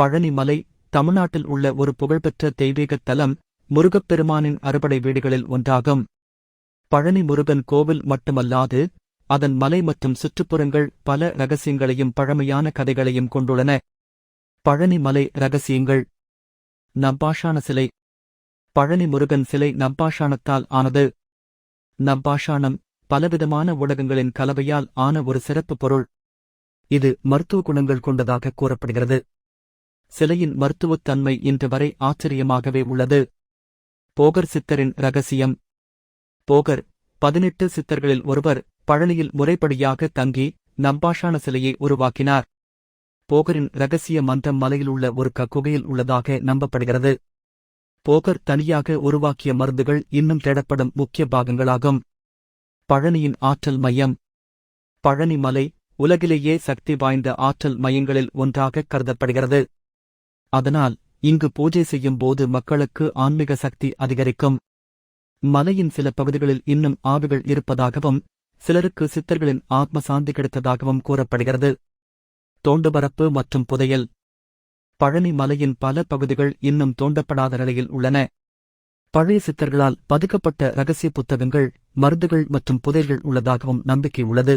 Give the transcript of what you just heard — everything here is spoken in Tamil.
பழனிமலை தமிழ்நாட்டில் உள்ள ஒரு புகழ்பெற்ற தெய்வீக தலம் முருகப்பெருமானின் அறுபடை வீடுகளில் ஒன்றாகும். பழனி முருகன் கோவில் மட்டுமல்லாது அதன் மலை மற்றும் சுற்றுப்புறங்கள் பல ரகசியங்களையும் பழமையான கதைகளையும் கொண்டுள்ளன. பழனி மலை ரகசியங்கள். நம்பாஷான சிலை. பழனி முருகன் சிலை நம்பாஷானத்தால் ஆனது. நம்பாஷானம் பலவிதமான ஊடகங்களின் கலவையால் ஆன ஒரு சிறப்பு பொருள். இது மருத்துவ குணங்கள் கொண்டதாக கூறப்படுகிறது. சிலையின் மருத்துவத் தன்மை இன்று வரை ஆச்சரியமாகவே உள்ளது. போகர் சித்தரின் ரகசியம். போகர் பதினெட்டு சித்தர்களில் ஒருவர் பழனியில் முறைப்படியாக தங்கி நம்பாஷான சிலையை உருவாக்கினார். போகரின் ரகசிய மன்றம் மலையில் உள்ள ஒரு கக்குகையில் உள்ளதாக நம்பப்படுகிறது. போகர் தனியாக உருவாக்கிய மருந்துகள் இன்னும் தேடப்படும் முக்கிய பாகங்களாகும். பழனியின் ஆற்றல் மையம். பழனி மலை உலகிலேயே சக்தி வாய்ந்த ஆற்றல் மையங்களில் ஒன்றாக கருதப்படுகிறது. அதனால் இங்கு பூஜை செய்யும் போது மக்களுக்கு ஆன்மீக சக்தி அதிகரிக்கும். மலையின் சில பகுதிகளில் இன்னும் ஆவிகள் இருப்பதாகவும் சிலருக்கு சித்தர்களின் ஆத்ம சாந்தி கிடைத்ததாகவும் கூறப்படுகிறது. தோண்டுபரப்பு மற்றும் புதையல். பழனி மலையின் பல பகுதிகள் இன்னும் தோண்டப்படாத நிலையில் உள்ளன. பழைய சித்தர்களால் பதுக்கப்பட்ட ரகசிய புத்தகங்கள் மருந்துகள் மற்றும் புதையல்கள் உள்ளதாகவும் நம்பிக்கை உள்ளது.